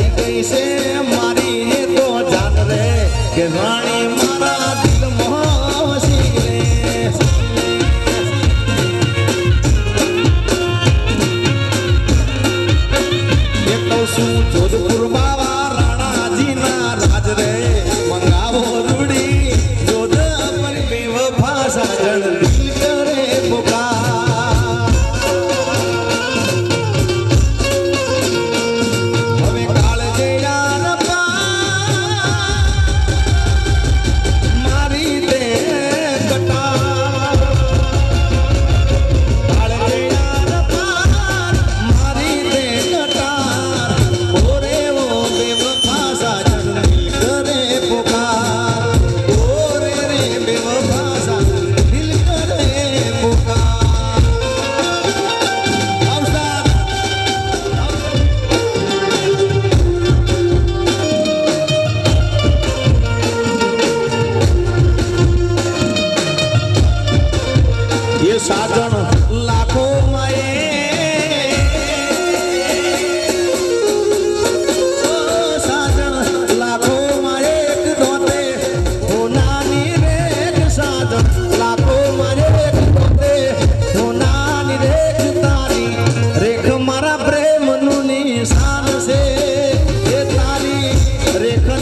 થઈ ગઈ છે મારી તો જાન રે કે રાણી મારા દિલ મોહસી રે. એ કહું છું જોજો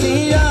দিয়া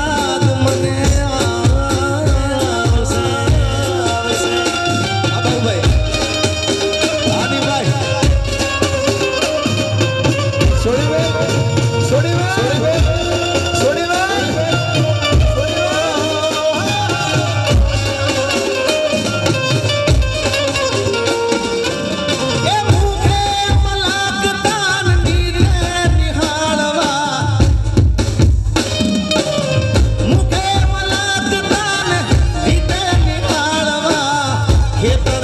Hip